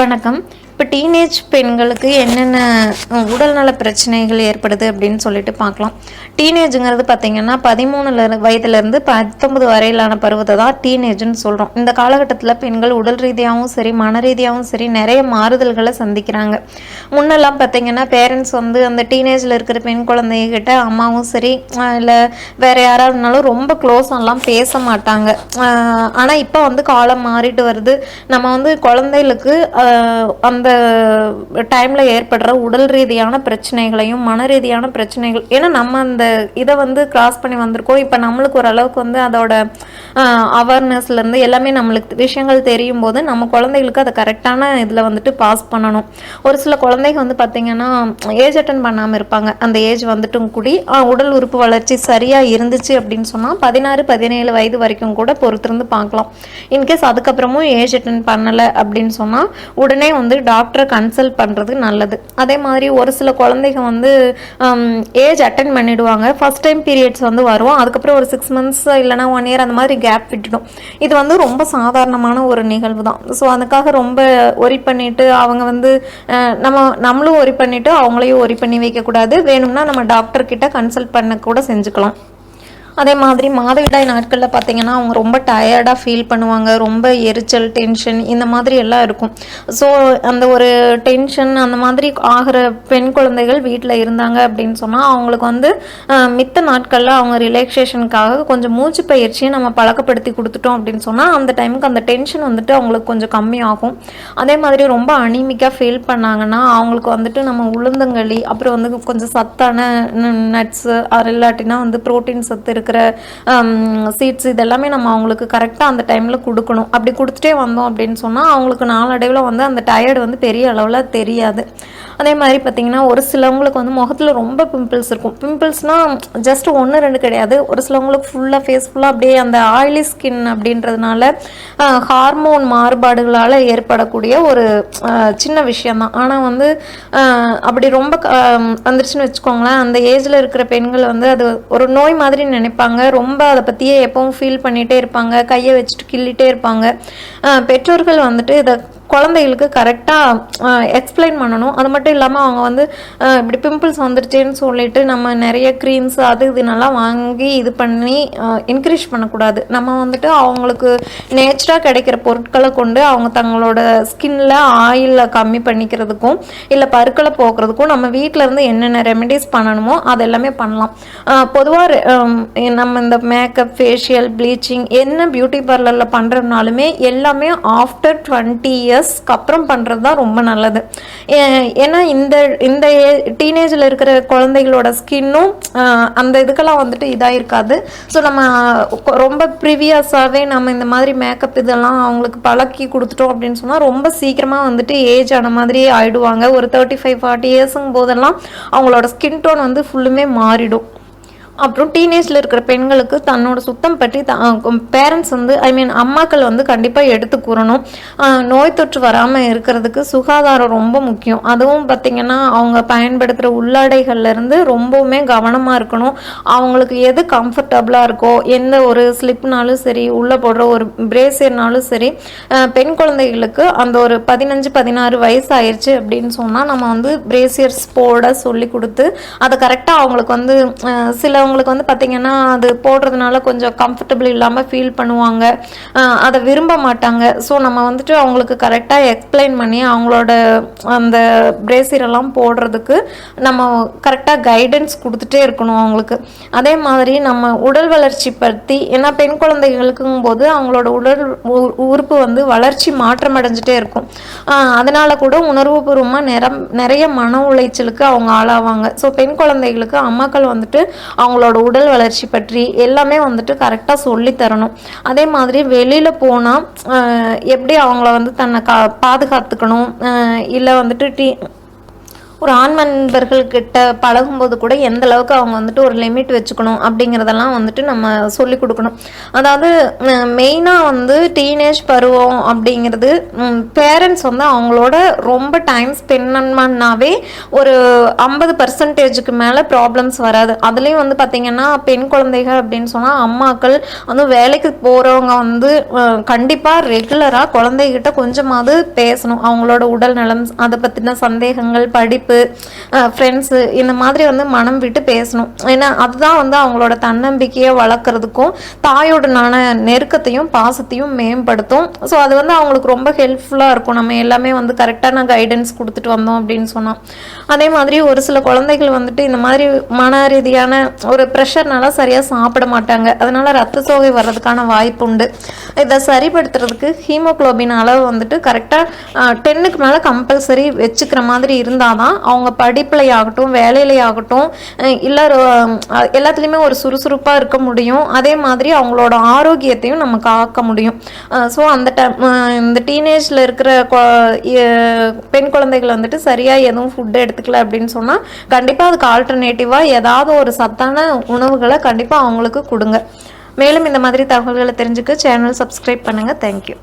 வணக்கம். இப்போ டீனேஜ் பெண்களுக்கு என்னென்ன உடல்நல பிரச்சனைகள் ஏற்படுது அப்படின்னு சொல்லிட்டு பார்க்கலாம் டீனேஜுங்கிறது பார்த்தீங்கன்னா பதிமூணுல வயதுலேருந்து பத்தொன்பது வரையிலான பருவத்தை தான் டீனேஜ்னு சொல்கிறோம் இந்த காலகட்டத்தில் பெண்கள் உடல் ரீதியாகவும் சரி மன ரீதியாகவும் சரி நிறைய மாறுதல்களை சந்திக்கிறாங்க. முன்னெல்லாம் பார்த்தீங்கன்னா பேரண்ட்ஸ் வந்து அந்த டீனேஜில் இருக்கிற பெண் குழந்தைகிட்ட அம்மாவும் சரி இல்லை வேற இருந்தாலும் ரொம்ப க்ளோஸெல்லாம் பேச மாட்டாங்க. ஆனால் இப்போ வந்து காலம் மாறிட்டு வருது. நம்ம வந்து குழந்தைகளுக்கு அந்த டைமில் ஏற்படுற உடல் ரீதியான பிரச்சனைகளையும் மன ரீதியான பிரச்சனைகள் ஏன்னா நம்ம அந்த இதை வந்து கிராஸ் பண்ணி வந்திருக்கோம். இப்போ நம்மளுக்கு ஓரளவுக்கு வந்து அதோட அவேர்னஸ்லேருந்து எல்லாமே நம்மளுக்கு விஷயங்கள் தெரியும் போது நம்ம குழந்தைகளுக்கு அதை கரெக்டான இதில் வந்துட்டு பாஸ் பண்ணணும். ஒரு சில குழந்தைங்க வந்து பார்த்திங்கன்னா ஏஜ் அட்டன் பண்ணாமல் இருப்பாங்க. அந்த ஏஜ் வந்துட்டும் கூடி உடல் உறுப்பு வளர்ச்சி சரியாக இருந்துச்சு அப்படின்னு சொன்னால் பதினாறு பதினேழு வயது வரைக்கும் கூட பொறுத்திருந்து பார்க்கலாம். இன்கேஸ் அதுக்கப்புறமும் ஏஜ் அட்டன் பண்ணலை அப்படின்னு சொன்னால் உடனே வந்து டாக்டரை கன்சல்ட் பண்ணுறது நல்லது. அதே மாதிரி ஒரு சில குழந்தைங்க வந்து ஏஜ் அட்டன் பண்ணிடுவாங்க. ஃபஸ்ட் டைம் பீரியட்ஸ் வந்து வரும் அதுக்கப்புறம் ஒரு சிக்ஸ் மந்த்ஸ் இல்லைனா ஒன் இயர் அந்த மாதிரி கேப் விட்டுடும். இது வந்து ரொம்ப சாதாரணமான ஒரு நிகழ்வு தான். ஸோ அதுக்காக ரொம்ப ஒரி பண்ணிட்டு அவங்க வந்து நம்ம நம்மளும் ஒரி பண்ணிவிட்டு அவங்களையும் ஒரி பண்ணி வைக்கக்கூடாது. வேணும்னா நம்ம டாக்டர்கிட்ட கன்சல்ட் பண்ண கூட செஞ்சுக்கலாம். அதே மாதிரி மாதவிடாய் நாட்களில் பார்த்தீங்கன்னா அவங்க ரொம்ப டயர்டாக ஃபீல் பண்ணுவாங்க. ரொம்ப எரிச்சல் டென்ஷன் இந்த மாதிரி எல்லாம் இருக்கும். ஸோ அந்த ஒரு டென்ஷன் அந்த மாதிரி ஆகிற பெண் குழந்தைகள் வீட்டில் இருந்தாங்க அப்படின்னு சொன்னால் அவங்களுக்கு வந்து மித்த நாட்களில் அவங்க ரிலாக்ஸேஷனுக்காக கொஞ்சம் மூச்சு பயிற்சியை நம்ம பழக்கப்படுத்தி கொடுத்துட்டோம் அப்படின்னு சொன்னால் அந்த டைமுக்கு அந்த டென்ஷன் வந்துட்டு அவங்களுக்கு கொஞ்சம் கம்மியாகும் அதே மாதிரி ரொம்ப அனிமிக்காக ஃபீல் பண்ணாங்கன்னா அவங்களுக்கு வந்துட்டு நம்ம உளுந்தங்களி அப்புறம் வந்து கொஞ்சம் சத்தான நட்ஸு அது இல்லாட்டினா வந்து ப்ரோட்டீன் சத்து இருக்கிற சீட்ஸ் இதெல்லாமே நம்ம அவங்களுக்கு கரெக்டாக அந்த டைமில் கொடுக்கணும். அப்படி கொடுத்துட்டே வந்தோம் அப்படின்னு சொன்னால் அவங்களுக்கு நாளடைவில் வந்து அந்த டயர்டு வந்து பெரிய அளவில் தெரியாது. அதே மாதிரி பார்த்தீங்கன்னா ஒரு சிலவங்களுக்கு வந்து முகத்தில் ரொம்ப பிம்பிள்ஸ் இருக்கும். பிம்பிள்ஸ்னால் ஜஸ்ட் ஒன்று ரெண்டு கிடையாது. ஒரு சிலவங்களுக்கு ஃபுல்லாக ஃபேஸ் ஃபுல்லாக அப்படியே அந்த ஆயிலி ஸ்கின் அப்படின்றதுனால ஹார்மோன் மாறுபாடுகளால் ஏற்படக்கூடிய ஒரு சின்ன விஷயந்தான் ஆனால் வந்து அப்படி ரொம்ப க- வந்துருச்சுன்னு வச்சுக்கோங்களேன் அந்த ஏஜில் இருக்கிற பெண்கள் வந்து அது ஒரு நோய் மாதிரி நினைப்பாங்க. ரொம்ப அதை பற்றியே எப்பவும் ஃபீல் பண்ணிகிட்டே இருப்பாங்க. கையை வச்சுட்டு கிள்ளிட்டே இருப்பாங்க. பெற்றோர்கள் வந்துட்டு இதை குழந்தைகளுக்கு கரெக்டாக எக்ஸ்பிளைன் பண்ணணும். அது மட்டும் இல்லாமல் அவங்க வந்து இப்படி பிம்பிள்ஸ் வந்துருச்சேன்னு சொல்லிட்டு நம்ம நிறைய க்ரீம்ஸ் அது இதுனெல்லாம் வாங்கி இது பண்ணி என்கரேஜ் பண்ணக்கூடாது. நம்ம வந்துட்டு அவங்களுக்கு நேச்சராக கிடைக்கிற பொருட்களை கொண்டு அவங்க தங்களோட ஸ்கின்ல ஆயிலில் கம்மி பண்ணிக்கிறதுக்கும் இல்லை பருக்களை போக்குறதுக்கும் நம்ம வீட்டில் இருந்து என்னென்ன ரெமெடிஸ் பண்ணணுமோ அது எல்லாமே பண்ணலாம். பொதுவாக நம்ம இந்த மேக்கப் ஃபேஷியல் ப்ளீச்சிங் என்ன பியூட்டி பார்லரில் பண்ணுறதுனாலுமே எல்லாமே ஆஃப்டர் டுவெண்ட்டி ட்ரெஸ்க்கு அப்புறம் பண்ணுறது தான் ரொம்ப நல்லது. ஏ- ஏன்னா இந்த இந்த டீனேஜில் இருக்கிற குழந்தைகளோட ஸ்கின்னும் அந்த இதுக்கெல்லாம் வந்துட்டு இதாக இருக்காது ஸோ நம்ம ரொம்ப ப்ரிவியஸாகவே நம்ம இந்த மாதிரி மேக்கப் இதெல்லாம் அவங்களுக்கு பழக்கி கொடுத்துட்டோம் அப்படின்னு சொன்னால் ரொம்ப சீக்கிரமாக வந்துட்டு ஏஜ் ஆன மாதிரியே ஆயிடுவாங்க. ஒரு தேர்ட்டி ஃபைவ் ஃபார்ட்டி இயர்ஸுங்கும் போதெல்லாம் அவங்களோட ஸ்கின் டோன் வந்து ஃபுல்லுமே மாறிடும். அப்புறம் டீனேஜில் இருக்கிற பெண்களுக்கு தன்னோட சுத்தம் பற்றி பேரண்ட்ஸ் வந்து ஐ மீன் அம்மாக்கள் வந்து கண்டிப்பாக எடுத்து கூறணும். நோய் தொற்று வராமல் இருக்கிறதுக்கு சுகாதாரம் ரொம்ப முக்கியம். அதுவும் பார்த்திங்கன்னா அவங்க பயன்படுத்துகிற உள்ளாடைகள்லேருந்து ரொம்பவுமே கவனமாக இருக்கணும். அவங்களுக்கு எது கம்ஃபர்டபுளாக இருக்கோ எந்த ஒரு ஸ்லிப்னாலும் சரி உள்ளே போடுற ஒரு பிரேசியர்னாலும் சரி பெண் குழந்தைகளுக்கு அந்த ஒரு பதினஞ்சு பதினாறு வயசு ஆயிடுச்சு அப்படின்னு சொன்னால் நம்ம வந்து பிரேசியர்ஸ் போட சொல்லி கொடுத்து அதை கரெக்டாக அவங்களுக்கு வந்து சிலவங்க அவங்களுக்கு வந்து பார்த்திங்கன்னா அது போடுறதுனால கொஞ்சம் கம்ஃபர்டபுள் இல்லாமல் ஃபீல் பண்ணுவாங்க. அதை விரும்ப மாட்டாங்க. ஸோ நம்ம வந்துட்டு அவங்களுக்கு கரெக்டாக எக்ஸ்பிளைன் பண்ணி அவங்களோட அந்த பிரேசிரெல்லாம் எல்லாம் போடுறதுக்கு நம்ம கரெக்டாக கைடன்ஸ் கொடுத்துட்டே இருக்கணும் அவங்களுக்கு. அதே மாதிரி நம்ம உடல் வளர்ச்சி பற்றி ஏன்னா பெண் குழந்தைகளுக்கும் போது அவங்களோட உடல் உ- உறுப்பு வந்து வளர்ச்சி மாற்றம் அடைஞ்சிட்டே இருக்கும். அதனால் அதனால கூட உணர்வுபூர்வமாக நிறம் நிறைய மன உளைச்சலுக்கு அவங்க ஆளாவாங்க. ஸோ பெண் குழந்தைகளுக்கு அம்மாக்கள் வந்துட்டு அவங்க அவங்களோட உடல் வளர்ச்சி பற்றி எல்லாமே வந்துட்டு கரெக்டாக சொல்லி தரணும். அதே மாதிரி வெளியில் போனால் எப்படி அவங்கள வந்து தன்னை கா பாதுகாத்துக்கணும் இல்லை வந்துட்டு டீ ஒரு ஆண் நண்பர்கள்கிட்ட பழகும்போது கூட எந்த அளவுக்கு அவங்க வந்துட்டு ஒரு லிமிட் வச்சுக்கணும் அப்படிங்கிறதெல்லாம் வந்துட்டு நம்ம சொல்லி கொடுக்கணும். அதாவது மெயினாக வந்து டீனேஜ் பருவம் அப்படிங்கிறது பேரண்ட்ஸ் வந்து அவங்களோட ரொம்ப டைம் ஸ்பெண்ட் பண்ணாவே ஒரு ஐம்பது பர்சன்டேஜுக்கு மேலே ப்ராப்ளம்ஸ் வராது. அதுலேயும் வந்து பார்த்திங்கன்னா பெண் குழந்தைகள் அப்படின்னு சொன்னால் அம்மாக்கள் வந்து வேலைக்கு போகிறவங்க வந்து கண்டிப்பாக ரெகுலராக குழந்தைகிட்ட கொஞ்சமாவது பேசணும். அவங்களோட உடல் நலம் அதை பற்றின சந்தேகங்கள் படிப்பு ஃப்ரெண்ட்ஸு இந்த மாதிரி வந்து மனம் விட்டு பேசணும். ஏன்னா அதுதான் வந்து அவங்களோட தன்னம்பிக்கையை வளர்க்குறதுக்கும் தாயோடனான நெருக்கத்தையும் பாசத்தையும் மேம்படுத்தும். ஸோ அது வந்து அவங்களுக்கு ரொம்ப ஹெல்ப்ஃபுல்லாக இருக்கும். நம்ம எல்லாமே வந்து கரெக்டான கைடன்ஸ் கொடுத்துட்டு வந்தோம் அப்படின்னு சொன்னோம் அதே மாதிரி ஒரு சில குழந்தைகள் வந்துட்டு இந்த மாதிரி மன ரீதியான ஒரு ப்ரெஷர்னால சரியாக சாப்பிட மாட்டாங்க. அதனால ரத்த சோகை வர்றதுக்கான வாய்ப்பு உண்டு. இதை சரிப்படுத்துறதுக்கு ஹீமோக்ளோபின் அளவு வந்துட்டு கரெக்டாக டென்னுக்கு மேலே கம்பல்சரி வச்சுக்கிற மாதிரி இருந்தால் தான் அவங்க படிப்புலையாகட்டும் வேலையிலையாகட்டும் இல்லை எல்லாத்துலேயுமே ஒரு சுறுசுறுப்பாக இருக்க முடியும். அதே மாதிரி அவங்களோட ஆரோக்கியத்தையும் நம்ம காக்க முடியும். ஸோ அந்த டைம் இந்த டீனேஜில் இருக்கிற பெண் குழந்தைகள் வந்துட்டு சரியாக எதுவும் ஃபுட் எடுத்துக்கல அப்படின்னு சொன்னால் கண்டிப்பாக அதுக்கு ஆல்டர்னேட்டிவாக ஏதாவது ஒரு சத்தான உணவுகளை கண்டிப்பாக அவங்களுக்கு கொடுங்க. மேலும் இந்த மாதிரி தகவல்களை தெரிஞ்சுக்க சேனல் சப்ஸ்கிரைப் பண்ணுங்கள் தேங்க்யூ